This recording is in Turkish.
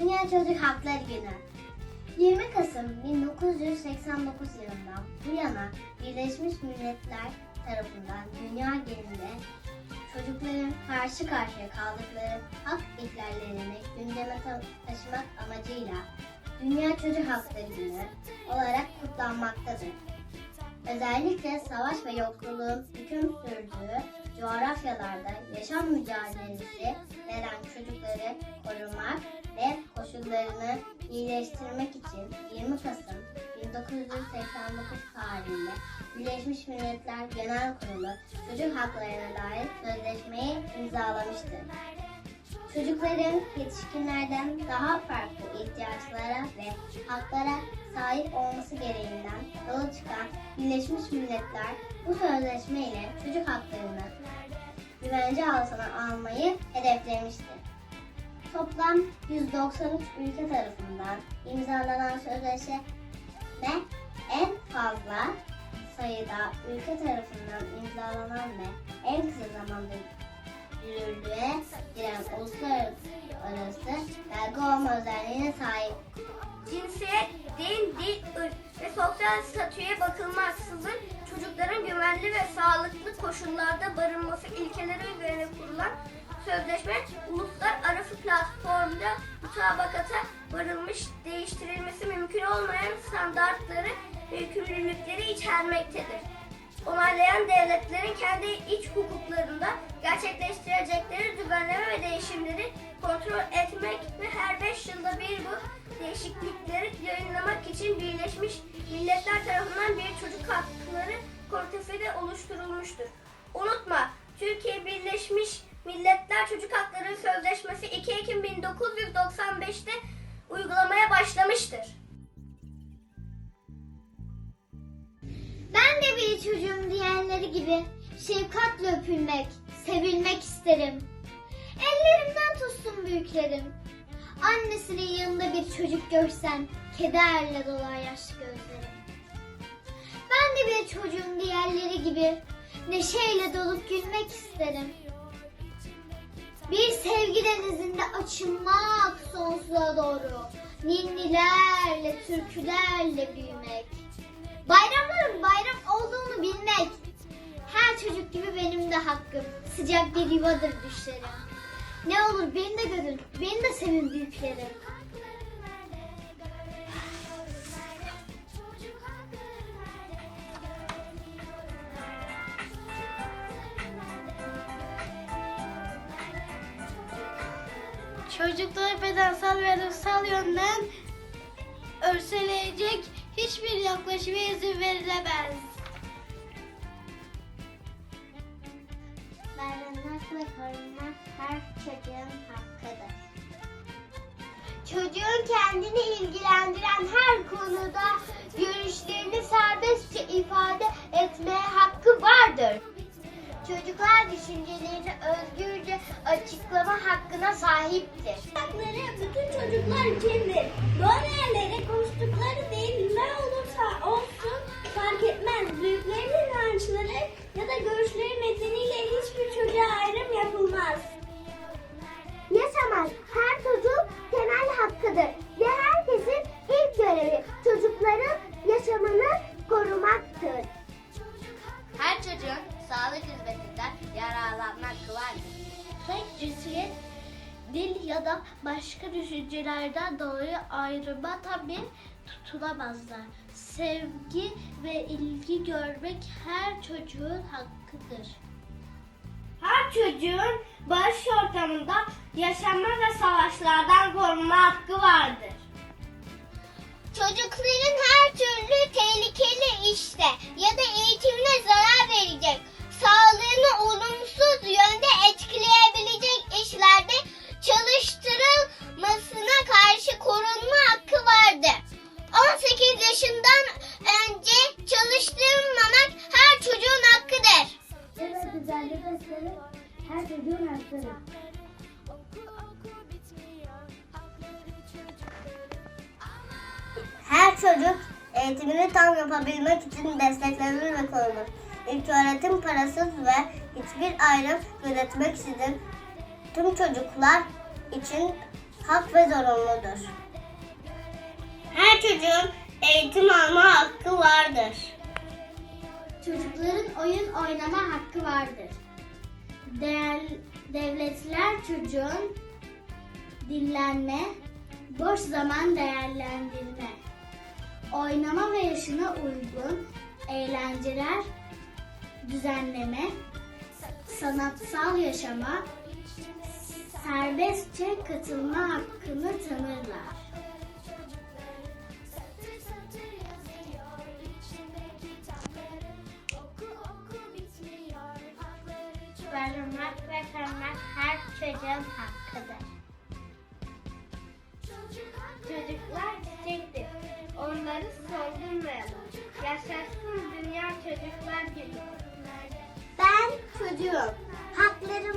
Dünya Çocuk Hakları Günü 20 Kasım 1989 yılından bu yana Birleşmiş Milletler tarafından dünya genelinde çocukların karşı karşıya kaldıkları hak ihlallerini gündeme ta- taşımak amacıyla Dünya Çocuk Hakları Günü olarak kutlanmaktadır. Özellikle savaş ve yoksulluğun hüküm sürdüğü coğrafyalarda yaşam mücadelesi çocukları korumak ve koşullarını iyileştirmek için 20 Kasım 1989 tarihinde Birleşmiş Milletler Genel Kurulu çocuk haklarına dair sözleşmeyi imzalamıştır. Çocukların yetişkinlerden daha farklı ihtiyaçlara ve haklara sahip olması gereğinden yola çıkan Birleşmiş Milletler bu sözleşme ile çocuk haklarını güvence altına almayı hedeflemiştir. Toplam 193 ülke tarafından imzalanan sözleşme en fazla sayıda ülke tarafından imzalanan ve en kısa zamanda yürürlüğe giren uluslararası belge olma özelliğine sahip. Cinsiyet, din, dil, ırk ve sosyal statüye bakılmaksızın çocukların güvenli ve sağlıklı koşullarda barınması ilkeleri üzerine kurulan sözleşme mutabakata varılmış değiştirilmesi mümkün olmayan standartları ve yükümlülükleri içermektedir. Onaylayan devletlerin kendi iç hukuklarında gerçekleştirecekleri düzenleme ve değişimleri kontrol etmek ve her 5 yılda bir bu değişiklikleri yayınlamak için Birleşmiş Milletler tarafından bir çocuk hakları komitesi de oluşturulmuştur. Unutma, Türkiye Birleşmiş Milletler Çocuk Hakları Sözleşmesi 2 Ekim 1995'te uygulamaya başlamıştır. Ben de bir çocuğum diğerleri gibi şefkatle öpülmek, sevilmek isterim. Ellerimden tutsun büyüklerim. Annesinin yanında bir çocuk görsen kederle dolar yaş gözlerim. Ben de bir çocuğum diğerleri gibi neşeyle dolup gülmek isterim. Bir sevgi denizinde açılmak sonsuza doğru. Ninnilerle, türkülerle büyümek. Bayramların bayram olduğunu bilmek. Her çocuk gibi benim de hakkım. Sıcak bir yuvadır düşlerim. Ne olur beni de görün, beni de sevin büyüklerim. Çocukları bedensel ve ruhsal yönden örseleyecek hiçbir yaklaşıma izin verilemez. Barınmak ve korunmak her çocuğun hakkıdır. Çocuğun kendini ilgilendiren her konuda görüşlerini serbestçe ifade etmeye hakkı vardır. Çocuklar düşüncelerini özgürce açıklama hakkına sahiptir. Hakları bütün çocuklar içindir. Böyleleri konuştukları değil ne olursa olsun fark etmez. Büyüklerin inançları ya da görüşleri nedeniyle hiçbir çocuğa ayrım yapılmaz. Yaşamak her çocuğun temel hakkıdır cinsiyet, dil ya da başka düşüncelerden dolayı ayrıma tabi tutulamazlar. Sevgi ve ilgi görmek her çocuğun hakkıdır. Her çocuğun barış ortamında yaşama ve savaşlardan korunma hakkı vardır. Çocukların her türlü tehlikeli işte çocuk eğitimini tam yapabilmek için desteklenir ve korunur. İlk öğretim parasız ve hiçbir ayrım gözetmeksizin tüm çocuklar için hak ve zorunludur. Her çocuğun eğitim alma hakkı vardır. Çocukların oyun oynama hakkı vardır. Değer, devletler çocuğun dinlenme, boş zaman değerlendirme, oynama ve yaşına uygun eğlenceler düzenleme, sanatsal yaşama, serbestçe katılma hakkını tanırlar. Barınmak ve kalmak her çocuğun hakkıdır. Çocuklar çiçektir. Onları soldurmayalım. Yaşasın dünya çocuklar günü. Ben çocuğum. Haklarımı